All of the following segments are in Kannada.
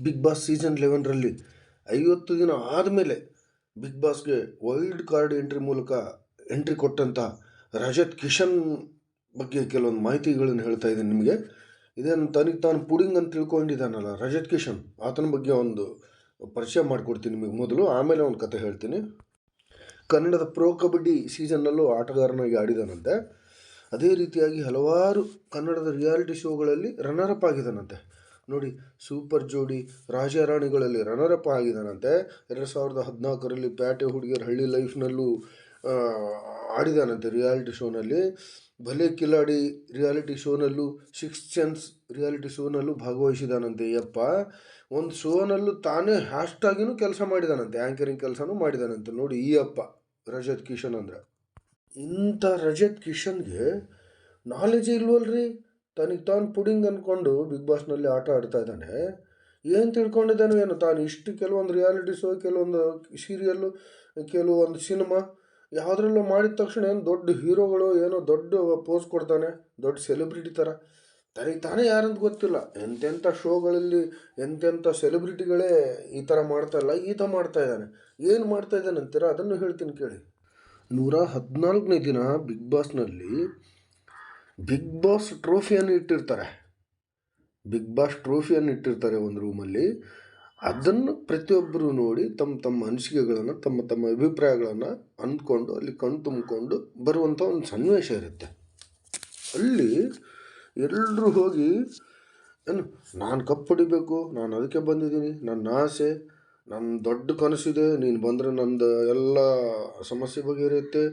ಬಿಗ್ ಬಾಸ್ ಸೀಸನ್ ಲೆವೆನ್ರಲ್ಲಿ ಐವತ್ತು ದಿನ ಆದಮೇಲೆ ಬಿಗ್ ಬಾಸ್ಗೆ ವೈಲ್ಡ್ ಕಾರ್ಡ್ ಎಂಟ್ರಿ ಮೂಲಕ ಎಂಟ್ರಿ ಕೊಟ್ಟಂಥ ರಜತ್ ಕಿಶನ್ ಬಗ್ಗೆ ಕೆಲವೊಂದು ಮಾಹಿತಿಗಳನ್ನು ಹೇಳ್ತಾ ಇದ್ದೀನಿ ನಿಮಗೆ. ಇದೇನು ತನಗೆ ತಾನು ಪುಡಿಂಗ್ ಅಂತ ತಿಳ್ಕೊಂಡಿದ್ದಾನಲ್ಲ, ರಜತ್ ಕಿಶನ್, ಆತನ ಬಗ್ಗೆ ಒಂದು ಪರಿಚಯ ಮಾಡಿಕೊಡ್ತೀನಿ ನಿಮಗೆ ಮೊದಲು, ಆಮೇಲೆ ಒಂದು ಕತೆ ಹೇಳ್ತೀನಿ. ಕನ್ನಡದ ಪ್ರೋ ಕಬಡ್ಡಿ ಸೀಸನ್ನಲ್ಲೂ ಆಟಗಾರನಾಗಿ ಆಡಿದಾನಂತೆ. ಅದೇ ರೀತಿಯಾಗಿ ಹಲವಾರು ಕನ್ನಡದ ರಿಯಾಲಿಟಿ ಶೋಗಳಲ್ಲಿ ರನ್ನರ್ ಅಪ್ ಆಗಿದ್ದಾನಂತೆ ನೋಡಿ, ಸೂಪರ್ ಜೋಡಿ ರಾಜಾರಾಣಿಗಳಲ್ಲಿ ರನ್ನರ್ ಅಪ್ ಆಗಿದ್ದಾನಂತೆ. ಎರಡು ಸಾವಿರದ ಹದಿನಾಲ್ಕರಲ್ಲಿ ಪ್ಯಾಟೆ ಹುಡುಗಿಯರ ಹಳ್ಳಿ ಲೈಫ್ನಲ್ಲೂ ಆಡಿದಾನಂತೆ ರಿಯಾಲಿಟಿ ಶೋನಲ್ಲಿ ಭಲೆ ಕಿಲಾಡಿ ರಿಯಾಲಿಟಿ ಶೋನಲ್ಲೂ ಸಿಕ್ಸ್ ಸೆನ್ಸ್ ರಿಯಾಲಿಟಿ ಶೋನಲ್ಲೂ ಭಾಗವಹಿಸಿದಾನಂತೆ ಯಪ್ಪ. ಒಂದು ಶೋನಲ್ಲೂ ತಾನೇ ಹ್ಯಾಶ್ಟಾಗಿನೂ ಕೆಲಸ ಮಾಡಿದಾನಂತೆ ಆ್ಯಂಕರಿಂಗ್ ಕೆಲಸನೂ ಮಾಡಿದಾನಂತೆ. ನೋಡಿ, ಈ ಅಪ್ಪ, ರಜತ್ ಕಿಶನ್ ಅಂದ್ರೆ. ಇಂಥ ರಜತ್ ಕಿಶನ್ಗೆ ನಾಲೆಜೇ ಇಲ್ವಲ್ರಿ? ತನಗೆ ತಾನು ಪುಡಿಂಗ್ ಅಂದ್ಕೊಂಡು ಬಿಗ್ ಬಾಸ್ನಲ್ಲಿ ಆಟ ಆಡ್ತಾ ಇದ್ದಾನೆ. ಏನು ತಿಳ್ಕೊಂಡಿದ್ದಾನೋ ಏನು, ತಾನು ಇಷ್ಟು ಕೆಲವೊಂದು ರಿಯಾಲಿಟಿ ಶೋ ಕೆಲವೊಂದು ಸೀರಿಯಲ್ಲು ಕೆಲವೊಂದು ಸಿನಿಮಾ ಯಾವುದ್ರಲ್ಲೂ ಮಾಡಿದ ತಕ್ಷಣ ಏನು ದೊಡ್ಡ ಹೀರೋಗಳು ಏನೋ ದೊಡ್ಡ ಪೋಸ್ ಕೊಡ್ತಾನೆ, ದೊಡ್ಡ ಸೆಲೆಬ್ರಿಟಿ ಥರ ತನಗೆ ತಾನೇ ಯಾರಂತ ಗೊತ್ತಿಲ್ಲ. ಎಂತೆಂಥ ಶೋಗಳಲ್ಲಿ ಎಂತೆಂಥ ಸೆಲೆಬ್ರಿಟಿಗಳೇ ಈ ಥರ ಮಾಡ್ತಾಯಿಲ್ಲ ಥರ ಮಾಡ್ತಾ ಇದ್ದಾನೆ. ಏನು ಮಾಡ್ತಾ ಇದ್ದಾನೆ ಅಂತೀರ? ಅದನ್ನು ಹೇಳ್ತೀನಿ ಕೇಳಿ. ನೂರ ಹದಿನಾಲ್ಕನೇ ದಿನ ಬಿಗ್ ಬಾಸ್ನಲ್ಲಿ ಬಿಗ್ ಬಾಸ್ ಟ್ರೋಫಿಯನ್ನು ಇಟ್ಟಿರ್ತಾರೆ. ಬಿಗ್ ಬಾಸ್ ಟ್ರೋಫಿಯನ್ನು ಇಟ್ಟಿರ್ತಾರೆ ಒಂದು ರೂಮಲ್ಲಿ ಅದನ್ನು ಪ್ರತಿಯೊಬ್ಬರು ನೋಡಿ ತಮ್ಮ ತಮ್ಮ ಅನಿಸಿಕೆಗಳನ್ನು, ತಮ್ಮ ತಮ್ಮ ಅಭಿಪ್ರಾಯಗಳನ್ನು ಅಂದ್ಕೊಂಡು, ಅಲ್ಲಿ ಕಣ್ ತುಂಬಿಕೊಂಡು ಬರುವಂಥ ಒಂದು ಸನ್ನಿವೇಶ ಇರುತ್ತೆ. ಅಲ್ಲಿ ಎಲ್ಲರೂ ಹೋಗಿ, ಏನು, ನಾನು ಕಪ್ ಹೊಡಿಬೇಕು, ನಾನು ಅದಕ್ಕೆ ಬಂದಿದ್ದೀನಿ ನನ್ನ ಆಸೆ ನನ್ನ ದೊಡ್ಡ ಕನಸಿದೆ, ನೀನು ಬಂದರೆ ನಂದು ಎಲ್ಲ ಸಮಸ್ಯೆ ಬಗೆಹರಿಯುತ್ತೆ,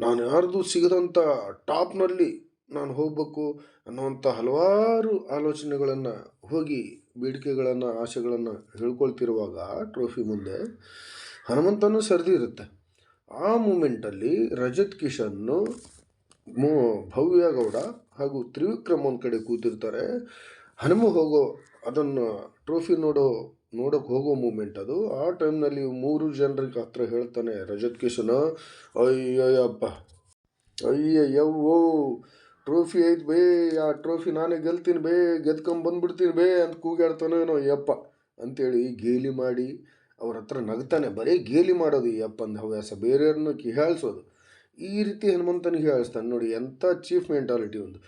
ನಾನು ಯಾರ್ದು ಸಿಗದಂಥ ಟಾಪ್ನಲ್ಲಿ ನಾನು ಹೋಗಬೇಕು ಅನ್ನುವಂಥ ಹಲವಾರು ಆಲೋಚನೆಗಳನ್ನು ಹೋಗಿ ಬೇಡಿಕೆಗಳನ್ನು, ಆಸೆಗಳನ್ನು ಹೇಳ್ಕೊಳ್ತಿರುವಾಗ ಟ್ರೋಫಿ ಮುಂದೆ ಹನುಮಂತನೂ ಸರದಿ ಇರುತ್ತೆ. ಆ ಮೂಮೆಂಟಲ್ಲಿ ರಜತ್ ಕಿಶನ್ನು ಮೂ, ಭವ್ಯ ಗೌಡ ಹಾಗೂ ತ್ರಿವಿಕ್ರಮ್ ಒಂದು ಕಡೆ ಕೂತಿರ್ತಾರೆ. ಹನುಮ ಹೋಗೋ, ಅದನ್ನು ಟ್ರೋಫಿ ನೋಡೋ, ನೋಡೋಕೆ ಹೋಗೋ ಮೂಮೆಂಟ್ ಅದು. ಆ ಟೈಮ್ನಲ್ಲಿ ಮೂರು ಜನರಿಗೆ ಹತ್ರ ಹೇಳ್ತಾನೆ ರಜತ್ ಕಿಶನ್, ಅಯ್ಯಯ್ಯಪ್ಪ, ಅಯ್ಯಯ್ಯವ್ವೋ ಟ್ರೋಫಿ ಐತೆ ಬೇ, ಆ ಟ್ರೋಫಿ ನಾನೇ ಗೆಲ್ತೀನಿ ಬೇ, ಗೆದ್ಕೊಂಡ್ ಬಂದ್ಬಿಡ್ತೀನಿ ಬೇ ಅಂತ ಕೂಗಾಡ್ತಾನೇನೋ ಯಪ್ಪ ಅಂತೇಳಿ ಗೇಲಿ ಮಾಡಿ ಅವ್ರ ಹತ್ರ ನಗ್ತಾನೆ. ಬರೀ ಗೇಲಿ ಮಾಡೋದು ಈ ಅಪ್ಪಂದು ಹವ್ಯಾಸ. ಬೇರೆಯವ್ರನ್ನ ಕಿಹಾಳಿಸೋದು. ಈ ರೀತಿ ಹನುಮಂತನಿಗೆ ಹೇಳಿಸ್ತಾನೆ ನೋಡಿ ಎಂಥ ಚೀಫ್ ಮೆಂಟಾಲಿಟಿ ಒಂದು.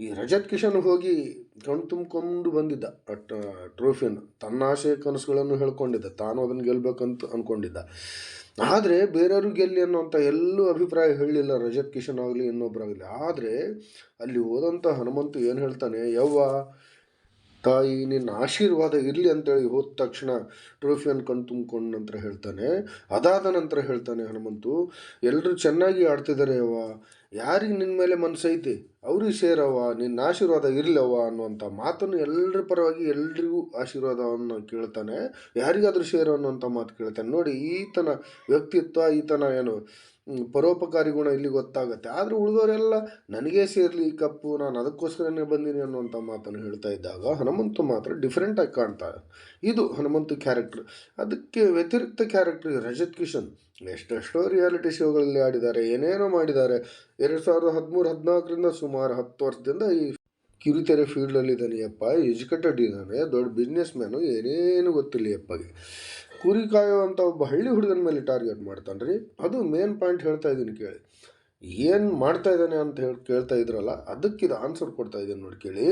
ಈ ರಜತ್ ಕಿಶನ್ ಹೋಗಿ ಕಣ್ ತುಂಬಿಕೊಂಡು ಬಂದಿದ್ದ ಟ್ರೋಫಿಯನ್ನು. ತನ್ನ ಆಶಯ ಕನಸುಗಳನ್ನು ಹೇಳ್ಕೊಂಡಿದ್ದ. ತಾನು ಅದನ್ನು ಗೆಲ್ಬೇಕಂತ ಅಂದ್ಕೊಂಡಿದ್ದ ಆದರೆ ಬೇರೆಯವರು ಗೆಲ್ಲಿ ಅನ್ನೋಂಥ ಎಲ್ಲೂ ಅಭಿಪ್ರಾಯ ಹೇಳಲಿಲ್ಲ ರಜತ್ ಕಿಶನ್ ಆಗಲಿ ಇನ್ನೊಬ್ಬರಾಗಲಿ ಆದರೆ ಅಲ್ಲಿ ಹೋದಂಥ ಹನುಮಂತು ಏನು ಹೇಳ್ತಾನೆ, ಯವ್ವ, ತಾಯಿ ನಿನ್ನ ಆಶೀರ್ವಾದ ಇರಲಿ ಅಂತೇಳಿ ಹೋದ ತಕ್ಷಣ ಟ್ರೋಫಿಯನ್ನು ಕಣ್ ತುಂಬಿಕೊಂಡ ನಂತರ ಹೇಳ್ತಾನೆ. ಅದಾದ ನಂತರ ಹೇಳ್ತಾನೆ ಹನುಮಂತು ಎಲ್ಲರೂ ಚೆನ್ನಾಗಿ ಆಡ್ತಿದ್ದಾರೆ ಯವ್ವ, ಯಾರಿಗೆ ನಿನ್ನ ಮೇಲೆ ಮನಸ್ಸೈತಿ ಅವ್ರಿಗೆ ಸೇರವ್ವ, ನಿನ್ನ ಆಶೀರ್ವಾದ ಇರಲವ್ವ ಅನ್ನುವಂಥ ಮಾತನ್ನು ಎಲ್ಲರ ಪರವಾಗಿ ಎಲ್ರಿಗೂ ಆಶೀರ್ವಾದವನ್ನು ಕೇಳ್ತಾನೆ. ಯಾರಿಗಾದರೂ ಸೇರೋ ಅನ್ನುವಂಥ ಮಾತು ಕೇಳ್ತಾನೆ. ನೋಡಿ, ಈತನ ವ್ಯಕ್ತಿತ್ವ, ಈತನ ಏನು ಪರೋಪಕಾರಿ ಗುಣ ಇಲ್ಲಿ ಗೊತ್ತಾಗುತ್ತೆ. ಆದರೆ ಉಳಿದವರೆಲ್ಲ ನನಗೇ ಸೇರಲಿ ಈ ಕಪ್ಪು, ನಾನು ಅದಕ್ಕೋಸ್ಕರನೇ ಬಂದೀನಿ ಅನ್ನುವಂಥ ಮಾತನ್ನು ಹೇಳ್ತಾ ಇದ್ದಾಗ ಹನುಮಂತ ಮಾತ್ರ ಡಿಫ್ರೆಂಟಾಗಿ ಕಾಣ್ತಾರೆ ಇದು ಹನುಮಂತ ಕ್ಯಾರೆಕ್ಟ್ರ್ ಅದಕ್ಕೆ ವ್ಯತಿರಿಕ್ತ ಕ್ಯಾರೆಕ್ಟರ್ ರಜತ್ ಕಿಶನ್. ಎಷ್ಟೆಷ್ಟೋ ರಿಯಾಲಿಟಿ ಶೋಗಳಲ್ಲಿ ಆಡಿದ್ದಾರೆ, ಏನೇನೋ ಮಾಡಿದ್ದಾರೆ. ಎರಡು ಸಾವಿರದ ಹದಿಮೂರು ಹದಿನಾಲ್ಕರಿಂದ ಸುಮಾರು ಹತ್ತು ವರ್ಷದಿಂದ ಈ ಕಿರುತೆರೆ ಫೀಲ್ಡಲ್ಲಿ ಇದ್ದಾನೆ, ಯಪ್ಪ ಎಜುಕೇಟೆಡ್ ಇದ್ದಾನೆ ದೊಡ್ಡ ಬಿಸ್ನೆಸ್ ಮ್ಯಾನು ಏನೇನು ಗೊತ್ತಿಲ್ಲ ಈ ಅಪ್ಪಗೆ ಕುರಿ ಕಾಯುವಂಥ ಒಬ್ಬ ಹಳ್ಳಿ ಹುಡುಗನ ಮೇಲೆ ಟಾರ್ಗೆಟ್ ಮಾಡ್ತಾನೆ ರೀ ಅದು ಮೇನ್ ಪಾಯಿಂಟ್ ಹೇಳ್ತಾ ಇದ್ದೀನಿ ಕೇಳಿ. ಏನು ಮಾಡ್ತಾ ಇದ್ದಾನೆ ಅಂತ ಹೇಳಿ, ಕೇಳ್ತಾ ಇದ್ರಲ್ಲ, ಅದಕ್ಕೆ ಇದು ಆನ್ಸರ್ ಕೊಡ್ತಾ ಇದ್ದೀನಿ ನೋಡಿ ಕೇಳಿ.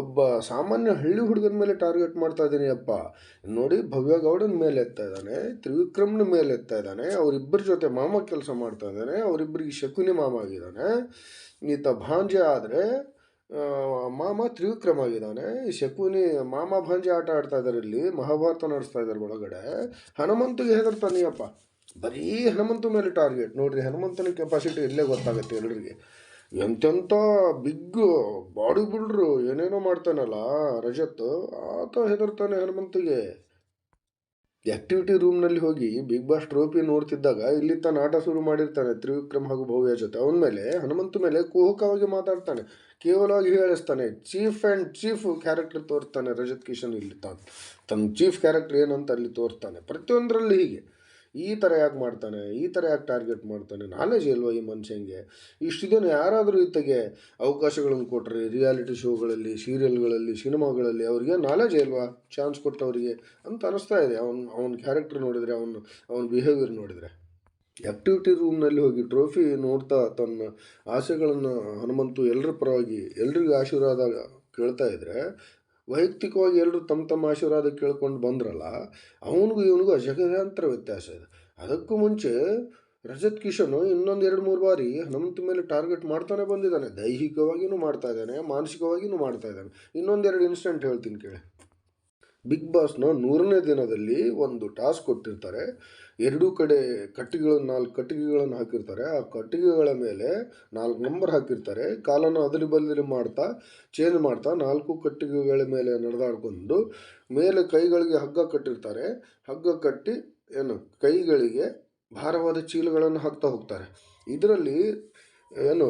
ಒಬ್ಬ ಸಾಮಾನ್ಯ ಹಳ್ಳಿ ಹುಡುಗನ ಮೇಲೆ ಟಾರ್ಗೆಟ್ ಮಾಡ್ತಾ ಇದ್ದೀನಿ ಅಪ್ಪ ನೋಡಿ, ಭವ್ಯ ಗೌಡನ ಮೇಲೆ ಎತ್ತಾ ಇದ್ದಾನೆ, ತ್ರಿವಿಕ್ರಮ್ನ ಮೇಲೆ ಎತ್ತಾ ಇದ್ದಾನೆ, ಅವರಿಬ್ಬರ ಜೊತೆ ಮಾಮ ಕೆಲಸ ಮಾಡ್ತಾ ಇದ್ದಾನೆ, ಅವರಿಬ್ಬರಿಗೆ ಶಕುನಿ ಮಾಮ ಆಗಿದ್ದಾನೆ. ಈತ ಭಾಂಜೆ ಆದರೆ ಮಾಮ ಈ ಶಕುನಿ ಮಾಮ ಭಾಂಜಿ ಆಟ ಆಡ್ತಾ ಇದ್ದಾರೆ ಇಲ್ಲಿ, ಮಹಾಭಾರತ ನಡೆಸ್ತಾ ಇದ್ದಾರೆ ಒಳಗಡೆ. ಹನುಮಂತಿಗೆ ಹೆದರ್ತಾನೆಯಪ್ಪ ಬರೀ ಹನುಮಂತ ಮೇಲೆ ಟಾರ್ಗೆಟ್ ನೋಡ್ರಿ, ಹನುಮಂತನ ಕೆಪಾಸಿಟಿ ಇಲ್ಲೇ ಗೊತ್ತಾಗುತ್ತೆ ಎಲ್ಲರಿಗೆ ಎಂತೆಂಥ ಬಿಗ್ ಬಾಡಿ ಬಿಲ್ಡ್ರು ಏನೇನೋ ಮಾಡ್ತಾನಲ್ಲ ರಜತ್, ಆತ ಹೆದರ್ತಾನೆ ಹನುಮಂತಿಗೆ. ಆ್ಯಕ್ಟಿವಿಟಿ ರೂಮ್ನಲ್ಲಿ ಹೋಗಿ ಬಿಗ್ ಬಾಸ್ ಟ್ರೋಫಿ ನೋಡ್ತಿದ್ದಾಗ ಇಲ್ಲಿ ತಾನು ಆಟ ಶುರು ಮಾಡಿರ್ತಾನೆ ತ್ರಿವಿಕ್ರಮ್ ಹಾಗೂ ಭವ್ಯ ಜೊತೆ. ಅವನ ಮೇಲೆ, ಹನುಮಂತ ಮೇಲೆ ಕುಹುಕವಾಗಿ ಮಾತಾಡ್ತಾನೆ. ಕೇವಲವಾಗಿ ಹೇಳಿಸ್ತಾನೆ ಚೀಫ್ ಆ್ಯಂಡ್ ಚೀಫ್ ಕ್ಯಾರೆಕ್ಟರ್ ತೋರ್ತಾನೆ ರಜತ್ ಕಿಶನ್ ಇಲ್ಲಿ ತಾನು. ತನ್ನ ಚೀಫ್ ಕ್ಯಾರೆಕ್ಟರ್ ಏನಂತ ಅಲ್ಲಿ ತೋರ್ತಾನೆ ಪ್ರತಿಯೊಂದರಲ್ಲಿ ಹೀಗೆ. ಈ ಥರ ಯಾಕೆ ಮಾಡ್ತಾನೆ? ಈ ಥರ ಯಾಕೆ ಟಾರ್ಗೆಟ್ ಮಾಡ್ತಾನೆ? ನಾಲೆಜ್ ಇಲ್ವಾ ಈ ಮನುಷ್ಯಂಗೆ? ಇಷ್ಟು ದಿನ ಯಾರಾದರೂ ಇತ್ತಗೆ ಅವಕಾಶಗಳನ್ನು ಕೊಟ್ಟರೆ ರಿಯಾಲಿಟಿ ಶೋಗಳಲ್ಲಿ ಸೀರಿಯಲ್ಗಳಲ್ಲಿ ಸಿನಿಮಾಗಳಲ್ಲಿ ಅವ್ರಿಗೆ ನಾಲೆಜ್ ಇಲ್ವಾ? ಚಾನ್ಸ್ ಕೊಟ್ಟವರಿಗೆ ಅಂತ ಅನಿಸ್ತಾ ಇದೆ. ಅವನು, ಅವನ ಕ್ಯಾರೆಕ್ಟರ್ ನೋಡಿದರೆ, ಅವನು, ಅವನ ಬಿಹೇವಿಯರ್ ನೋಡಿದರೆ. ಆ್ಯಕ್ಟಿವಿಟಿ ರೂಮ್ನಲ್ಲಿ ಹೋಗಿ ಟ್ರೋಫಿ ನೋಡ್ತಾ ತನ್ನ ಆಸೆಗಳನ್ನು ಹನುಮಂತು ಎಲ್ಲರ ಪರವಾಗಿ, ಎಲ್ರಿಗೂ ಆಶೀರ್ವಾದ ಕೇಳ್ತಾ ಇದ್ರೆ ವೈಯಕ್ತಿಕವಾಗಿ ಎಲ್ಲರೂ ತಮ್ಮ ತಮ್ಮ ಆಶೀರ್ವಾದ ಕೇಳ್ಕೊಂಡು ಬಂದ್ರಲ್ಲ, ಅವನಿಗೂ ಇವನಿಗೂ ಅಜಗಜಾಂತರ ವ್ಯತ್ಯಾಸ ಇದೆ. ಅದಕ್ಕೂ ಮುಂಚೆ ರಜತ್ ಕಿಶನ್ ಇನ್ನೊಂದು ಎರಡು ಮೂರು ಬಾರಿ ಹನುಮಂತ ಮೇಲೆ ಟಾರ್ಗೆಟ್ ಮಾಡ್ತಾನೆ ಬಂದಿದ್ದಾನೆ. ದೈಹಿಕವಾಗಿಯೂ ಮಾಡ್ತಾ ಇದ್ದಾನೆ ಮಾನಸಿಕವಾಗಿಯೂ ಮಾಡ್ತಾ ಇದ್ದಾನೆ. ಇನ್ನೊಂದೆರಡು ಇನ್ಸಿಡೆಂಟ್ ಹೇಳ್ತೀನಿ ಕೇಳಿ. ಬಿಗ್ ಬಾಸ್ನ ನೂರನೇ ದಿನದಲ್ಲಿ ಒಂದು ಟಾಸ್ಕ್ ಕೊಟ್ಟಿರ್ತಾರೆ. ಎರಡೂ ಕಡೆ ಕಟ್ಟಿಗೆಗಳನ್ನು, ನಾಲ್ಕು ಕಟ್ಟಿಗೆಗಳನ್ನು ಹಾಕಿರ್ತಾರೆ. ಆ ಕಟ್ಟಿಗೆಗಳ ಮೇಲೆ ನಾಲ್ಕು ನಂಬರ್ ಹಾಕಿರ್ತಾರೆ. ಕಾಲನ್ನು ಅದರ ಬದಲಿ ಮಾಡ್ತಾ, ಚೇಂಜ್ ಮಾಡ್ತಾ ನಾಲ್ಕು ಕಟ್ಟಿಗೆಗಳ ಮೇಲೆ ನಡೆದಾಡ್ಕೊಂಡು ಮೇಲೆ ಕೈಗಳಿಗೆ ಹಗ್ಗ ಕಟ್ಟಿರ್ತಾರೆ. ಹಗ್ಗ ಕಟ್ಟಿ ಏನು ಕೈಗಳಿಗೆ ಭಾರವಾದ ಚೀಲಗಳನ್ನು ಹಾಕ್ತಾ ಹೋಗ್ತಾರೆ. ಇದರಲ್ಲಿ ಏನು,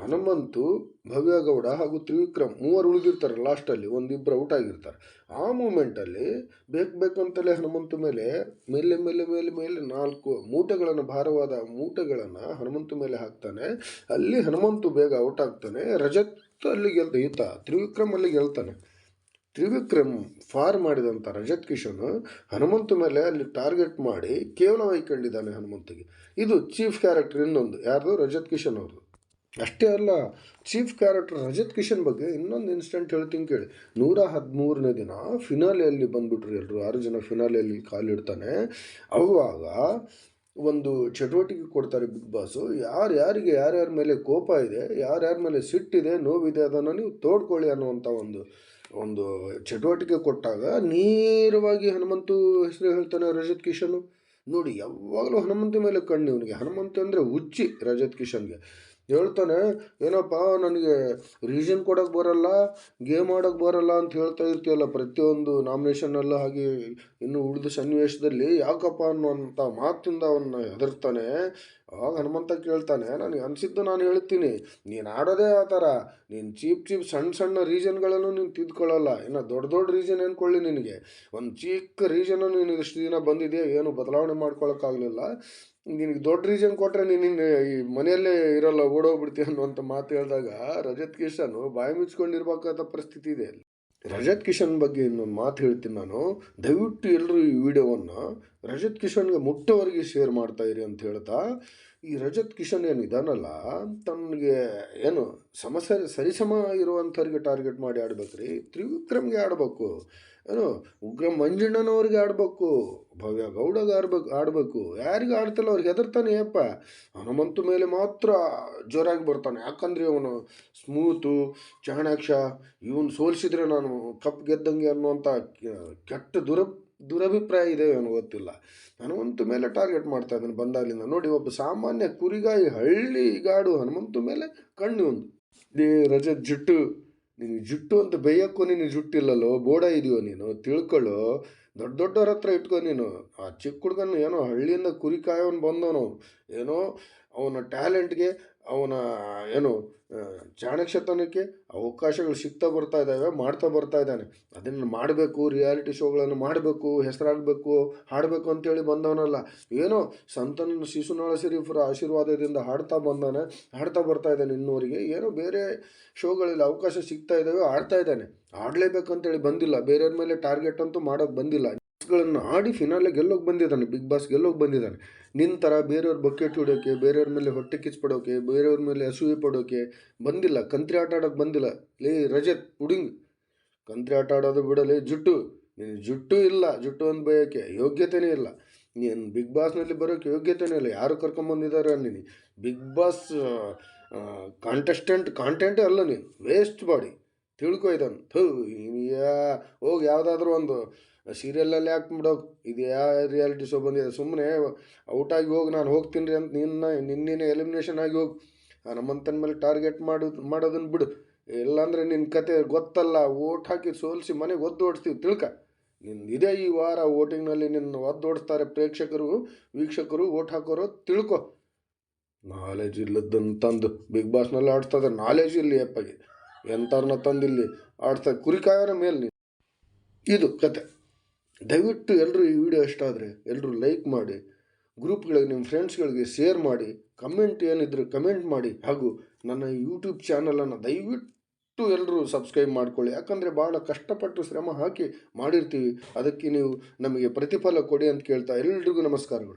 ಹನುಮಂತು, ಭವ್ಯಗೌಡ ಹಾಗೂ ತ್ರಿವಿಕ್ರಮ್ ಮೂವರು ಉಳಿದಿರ್ತಾರೆ ಲಾಸ್ಟಲ್ಲಿ ಒಂದಿಬ್ಬರು ಔಟ್ ಆಗಿರ್ತಾರೆ. ಆ ಮೂಮೆಂಟಲ್ಲಿ ಬೇಕು ಬೇಕಂತಲೇ ಹನುಮಂತು ಮೇಲೆ ಮೇಲೆ ಮೇಲೆ ಮೇಲೆ ಮೇಲೆ ನಾಲ್ಕು ಮೂಟೆಗಳನ್ನು, ಭಾರವಾದ ಮೂಟೆಗಳನ್ನು ಹನುಮಂತು ಮೇಲೆ ಹಾಕ್ತಾನೆ. ಅಲ್ಲಿ ಹನುಮಂತು ಬೇಗ ಔಟ್ ಆಗ್ತಾನೆ. ರಜತ್ ಅಲ್ಲಿ ಗೆಲ್ತ, ಈತ ತ್ರಿವಿಕ್ರಮ್ ಅಲ್ಲಿ ಗೆಲ್ತಾನೆ. ತ್ರಿವಿಕ್ರಮ್ ಫಾರ್ ಮಾಡಿದಂಥ ರಜತ್ ಕಿಶನ್ ಹನುಮಂತ ಮೇಲೆ ಅಲ್ಲಿ ಟಾರ್ಗೆಟ್ ಮಾಡಿ ಕೇವಲ ವೈಕೊಂಡಿದ್ದಾನೆ ಹನುಮಂತಿಗೆ. ಇದು ಚೀಫ್ ಕ್ಯಾರೆಕ್ಟರ್ ಇನ್ನೊಂದು. ಯಾರ್ದು? ರಜತ್ ಕಿಶನ್ ಅವರು ಅಷ್ಟೇ ಅಲ್ಲ, ಚೀಫ್ ಕ್ಯಾರೆಕ್ಟರ್ ರಜತ್ ಕಿಶನ್ ಬಗ್ಗೆ ಇನ್ನೊಂದು ಇನ್ಸ್ಟೆಂಟ್ ಹೇಳ್ತೀನಿ ಕೇಳಿ. ನೂರ ಹದಿಮೂರನೇ ದಿನ ಫಿನಾಲೆಯಲ್ಲಿ ಬಂದುಬಿಟ್ರು ಎಲ್ಲರೂ ಆರು ಜನ ಫಿನಾಲೆಯಲ್ಲಿ ಕಾಲಿಡ್ತಾನೆ ಅವಾಗ ಒಂದು ಚಟುವಟಿಕೆ ಕೊಡ್ತಾರೆ ಬಿಗ್ ಬಾಸು. ಯಾರು ಯಾರಿಗೆ ಯಾರ್ಯಾರ ಮೇಲೆ ಕೋಪ ಇದೆ, ಯಾರ್ಯಾರ ಮೇಲೆ ಸಿಟ್ಟಿದೆ, ನೋವಿದೆ, ಅದನ್ನು ನೀವು ತೋಡ್ಕೊಳ್ಳಿ ಅನ್ನುವಂಥ ಒಂದು ಒಂದು ಚಟುವಟಿಕೆ ಕೊಟ್ಟಾಗ ನೇರವಾಗಿ ಹನುಮಂತು ಹೆಸರು ಹೇಳ್ತಾನೆ ರಜತ್ ಕಿಶನ್ ನೋಡಿ, ಯಾವಾಗಲೂ ಹನುಮಂತ ಮೇಲೆ ಕಣ್ಣು ಇವನಿಗೆ. ಹನುಮಂತ ಅಂದರೆ ಹುಚ್ಚಿ ರಜತ್ ಕಿಶನ್ಗೆ. ಹೇಳ್ತಾನೆ, ಏನಪ್ಪ, ನನಗೆ ರೀಸನ್ ಕೊಡೋಕೆ ಬರಲ್ಲ ಗೇಮ್ ಆಡೋಕೆ ಬರಲ್ಲ ಅಂತ ಹೇಳ್ತಾ ಇರ್ತೀಯಲ್ಲ ಪ್ರತಿಯೊಂದು ನಾಮಿನೇಷನ್ನೆಲ್ಲ ಹಾಗೆ ಇನ್ನು ಉಳಿದ ಸನ್ನಿವೇಶದಲ್ಲಿ ಯಾಕಪ್ಪ ಅನ್ನುವಂಥ ಮಾತಿಂದ ಅವನ್ನ ಹೆದರ್ತಾನೆ. ಆಗ ಹನುಮಂತ ಕೇಳ್ತಾನೆ, ನನಗೆ ಅನಿಸಿದ್ದು ನಾನು ಹೇಳ್ತೀನಿ, ನೀನು ಆಡೋದೇ ಆ ಥರ, ನೀನು ಚೀಪ್ ಚೀಪ್ ಸಣ್ಣ ಸಣ್ಣ ರೀಸನ್ಗಳನ್ನು ನೀನು ತಿದ್ಕೊಳ್ಳಲ್ಲ, ಇನ್ನು ದೊಡ್ಡ ದೊಡ್ಡ ರೀಸನ್ ಅಂದ್ಕೊಳ್ಳಿ ನಿನಗೆ? ಒಂದು ಚಿಕ್ಕ ರೀಸನ್ನು ನೀನು ಇಷ್ಟು ದಿನ ಬಂದಿದೆಯಾ, ಏನು ಬದಲಾವಣೆ ಮಾಡ್ಕೊಳಕ್ಕಾಗಲಿಲ್ಲ? ನಿನಗೆ ದೊಡ್ಡ ರೀಸನ್ ಕೊಟ್ಟರೆ ನೀನು ಈ ಮನೆಯಲ್ಲೇ ಇರಲ್ಲ, ಓಡೋಗ್ಬಿಡ್ತೀಯ ಅನ್ನುವಂಥ ಮಾತು ಹೇಳಿದಾಗ ರಜತ್ ಕಿಶನ್ ಬಾಯಿ ಮುಚ್ಕೊಂಡಿರ್ಬೇಕಾದ ಪರಿಸ್ಥಿತಿ ಇದೆ ಅಲ್ಲಿ. ರಜತ್ ಕಿಶನ್ ಬಗ್ಗೆ ಇನ್ನೊಂದು ಮಾತು ಹೇಳ್ತೀನಿ ನಾನು. ದಯವಿಟ್ಟು ಎಲ್ಲರೂ ಈ ವಿಡಿಯೋವನ್ನು ರಜತ್ ಕಿಶನ್ಗೆ ಮುಟ್ಟೋವರೆಗೆ ಶೇರ್ ಮಾಡ್ತಾ ಅಂತ ಹೇಳ್ತಾ, ಈ ರಜತ್ ಕಿಶನ್ ಏನು ಇದಾನಲ್ಲ ತನಗೆ ಏನು ಸಮಸ್ಯೆ ಸರಿಸಮ ಇರುವಂಥವ್ರಿಗೆ ಟಾರ್ಗೆಟ್ ಮಾಡಿ ಆಡ್ಬೇಕ್ರಿ. ತ್ರಿವಿಕ್ರಮ್ಗೆ ಆಡಬೇಕು. ಏನು, ಉಗ್ರ ಮಂಜಣ್ಣನವ್ರಿಗೆ ಆಡಬೇಕು, ಭವ್ಯ ಗೌಡಗೆ ಆಡ್ಬೇಕು, ಆಡಬೇಕು. ಯಾರಿಗೆ ಆಡ್ತಿಲ್ಲ, ಅವ್ರಿಗೆ ಹೆದರ್ತಾನೆ, ಏಪ್ಪ. ಹನುಮಂತು ಮೇಲೆ ಮಾತ್ರ ಜೋರಾಗಿ ಬರ್ತಾನೆ. ಯಾಕಂದ್ರೆ ಅವನು ಸ್ಮೂತು, ಚಾಣಾಕ್ಷ, ಇವನು ಸೋಲಿಸಿದ್ರೆ ನಾನು ಕಪ್ ಗೆದ್ದಂಗೆ ಅನ್ನುವಂಥ ಕೆಟ್ಟ ದುರ, ದುರಭಿಪ್ರಾಯ ಇದೆ ಅವನು ಗೊತ್ತಿಲ್ಲ. ಹನುಮಂತ ಮೇಲೆ ಟಾರ್ಗೆಟ್ ಮಾಡ್ತಾ ಇದ್ದಾನೆ ಬಂದಾಗಲಿಂದ. ನೋಡಿ, ಒಬ್ಬ ಸಾಮಾನ್ಯ ಕುರಿಗಾಯಿ ಹಳ್ಳಿಗಾಡು ಹನುಮಂತ ಮೇಲೆ ಕಣ್ಣು ಒಂದು ದೇ ರಜತ್ ಜುಟ್ಟು. ನಿನಗೆ ಜುಟ್ಟು ಅಂತ ಬೇಯಕ್ಕೂ ನಿನಗೆ ಜುಟ್ಟಿಲ್ಲಲ್ಲೋ, ಬೋಡ ಇದೆಯೋ ನೀನು? ತಿಳ್ಕೊಳ್ಳೋ. ದೊಡ್ಡ ದೊಡ್ಡವ್ರ ಹತ್ರ ಇಟ್ಕೊ ನೀನು. ಆ ಚಿಕ್ಕ ಹುಡುಗನ ಏನೋ ಹಳ್ಳಿಯಿಂದ ಕುರಿ ಕಾಯೋನು ಬಂದವನು. ಏನೋ ಅವನ ಟ್ಯಾಲೆಂಟ್ಗೆ, ಅವನ, ಏನು ಚಾಣಕ್ಷತನಕ್ಕೆ ಅವಕಾಶಗಳು ಸಿಗ್ತಾ ಬರ್ತಾ ಇದ್ದಾವೆ, ಮಾಡ್ತಾ ಬರ್ತಾ ಇದ್ದಾನೆ. ಅದನ್ನು ಮಾಡಬೇಕು, ರಿಯಾಲಿಟಿ ಶೋಗಳನ್ನು ಮಾಡಬೇಕು, ಹೆಸರಾಗಬೇಕು, ಹಾಡಬೇಕು ಅಂತೇಳಿ ಬಂದವನಲ್ಲ. ಏನೋ ಸಂತನ ಶಿಶುನಾಳ ಶರೀಫರ ಆಶೀರ್ವಾದದಿಂದ ಹಾಡ್ತಾ ಬಂದಾನೆ ಹಾಡ್ತಾ ಬರ್ತಾ ಇದ್ದಾನೆ ಇನ್ನೂರಿಗೆ ಏನೋ ಬೇರೆ ಶೋಗಳಲ್ಲಿ ಅವಕಾಶ ಸಿಗ್ತಾ ಇದ್ದಾವೆ ಆಡ್ತಾ ಇದ್ದಾನೆ. ಆಡಲೇಬೇಕಂತೇಳಿ ಬಂದಿಲ್ಲ. ಬೇರೆಯವ್ರ ಮೇಲೆ ಟಾರ್ಗೆಟ್ ಅಂತೂ ಮಾಡೋಕ್ಕೆ ಬಂದಿಲ್ಲ. ಗಳನ್ನು ಆಡಿ ಫಿನಾಲೆ ಗೆಲ್ಲೋಗಿ ಬಂದಿದ್ದಾನೆ ಬಿಗ್ ಬಾಸ್ ಗೆಲ್ಲೋಗಿ ಬಂದಿದ್ದಾನೆ. ನಿನ್ನ ಥರ ಬೇರೆಯವ್ರ ಬಕೆಟ್ ಹೊಡೋಕೆ ಬೇರೆಯವ್ರ ಮೇಲೆ ಹೊಟ್ಟೆ ಕಿಚ್ಪಡೋಕೆ ಬೇರೆಯವ್ರ ಮೇಲೆ ಅಸೂಯೆ ಪಡೋಕೆ ಬಂದಿಲ್ಲ. ಕಂತ್ರಿ ಆಟ ಆಡೋಕೆ ಬಂದಿಲ್ಲ. ಲೇ ರಜತ್, ಹುಡುಂಗ್. ಕಂತ್ರಿ ಆಟ ಆಡೋದು ಬಿಡಲೇ ಜುಟ್ಟು. ನೀನು ಜುಟ್ಟು ಇಲ್ಲ, ಜುಟ್ಟು ಅಂತ ಬಯೋಕ್ಕೆ ಯೋಗ್ಯತೆಯೇ ಇಲ್ಲ. ನೀನು ಬಿಗ್ ಬಾಸ್ನಲ್ಲಿ ಬರೋಕ್ಕೆ ಯೋಗ್ಯತೆಯೇ ಇಲ್ಲ. ಯಾರು ಕರ್ಕೊಂಬಂದಿದ್ದಾರೆ ನೀನು? ಬಿಗ್ ಬಾಸ್ ಕಾಂಟೆಸ್ಟೆಂಟ್ ಕಾಂಟೆಂಟೇ ಅಲ್ಲ ನೀನು. ವೇಸ್ಟ್ ಬಾಡಿ ತಿಳ್ಕೊ ಇದನ್ನು ಥೂ ಯಾ, ಹೋಗಿ ಯಾವುದಾದ್ರೂ ಒಂದು ಸೀರಿಯಲಲ್ಲಿ ಯಾಕೆ ಬಿಡೋಕೆ ಇದು ಯಾವ ರಿಯಾಲಿಟಿ ಶೋ ಬಂದಿದೆ. ಸುಮ್ಮನೆ ಔಟಾಗಿ ಹೋಗಿ ನಾನು ಹೋಗ್ತೀನಿ ರೀ ಅಂತ ನಿನ್ನ ನಿನ್ನೆ ಎಲಿಮಿನೇಷನ್ ಆಗಿ ಹೋಗಿ. ಹನುಮಂತನ ಮೇಲೆ ಟಾರ್ಗೆಟ್ ಮಾಡೋದು ಮಾಡೋದನ್ನು ಬಿಡು. ಇಲ್ಲಾಂದರೆ ನಿನ್ನ ಕತೆ ಗೊತ್ತಲ್ಲ. ಓಟ್ ಹಾಕಿ ಸೋಲಿಸಿ ಮನೆಗೆ ಒದ್ದು ಓಡಿಸ್ತೀವಿ ತಿಳ್ಕ. ನಿನ್ನ ಇದೇ ಈ ವಾರ ಓಟಿಂಗ್ನಲ್ಲಿ ನಿನ್ನ ಒದ್ದು ಓಡಿಸ್ತಾರೆ ಪ್ರೇಕ್ಷಕರು, ವೀಕ್ಷಕರು ಓಟ್ ಹಾಕೋರು, ತಿಳ್ಕೊ. ನಾಲೆಜ್ ಇಲ್ಲದನ್ನು ತಂದು ಬಿಗ್ ಬಾಸ್ನಲ್ಲಿ ಆಡ್ತಾ ಇದ್ದಾರೆ ನಾಲೆಜ್ ಇಲ್ಲಿ ಅಪ್ಪಗೆ. ಎಂಥವ್ರನ್ನ ತಂದಿಲ್ಲಿ ಆಡ್ತಾ ಕುರಿಕಾಯರ ಮೇಲೆ ಇದು ಕತೆ. ದಯವಿಟ್ಟು ಎಲ್ಲರೂ ಈ ವಿಡಿಯೋ ಇಷ್ಟ ಆದರೆ ಎಲ್ಲರೂ ಲೈಕ್ ಮಾಡಿ, ಗ್ರೂಪ್ಗಳಿಗೆ ನಿಮ್ಮ ಫ್ರೆಂಡ್ಸ್ಗಳಿಗೆ ಶೇರ್ ಮಾಡಿ, ಕಮೆಂಟ್ ಏನಿದ್ರು ಕಮೆಂಟ್ ಮಾಡಿ, ಹಾಗೂ ನನ್ನ ಯೂಟ್ಯೂಬ್ ಚಾನಲನ್ನು ದಯವಿಟ್ಟು ಎಲ್ಲರೂ ಸಬ್ಸ್ಕ್ರೈಬ್ ಮಾಡ್ಕೊಳ್ಳಿ. ಯಾಕಂದರೆ ಭಾಳ ಕಷ್ಟಪಟ್ಟು ಶ್ರಮ ಹಾಕಿ ಮಾಡಿರ್ತೀವಿ. ಅದಕ್ಕೆ ನೀವು ನಮಗೆ ಪ್ರತಿಫಲ ಕೊಡಿ ಅಂತ ಕೇಳ್ತಾ ಎಲ್ರಿಗೂ ನಮಸ್ಕಾರಗಳು.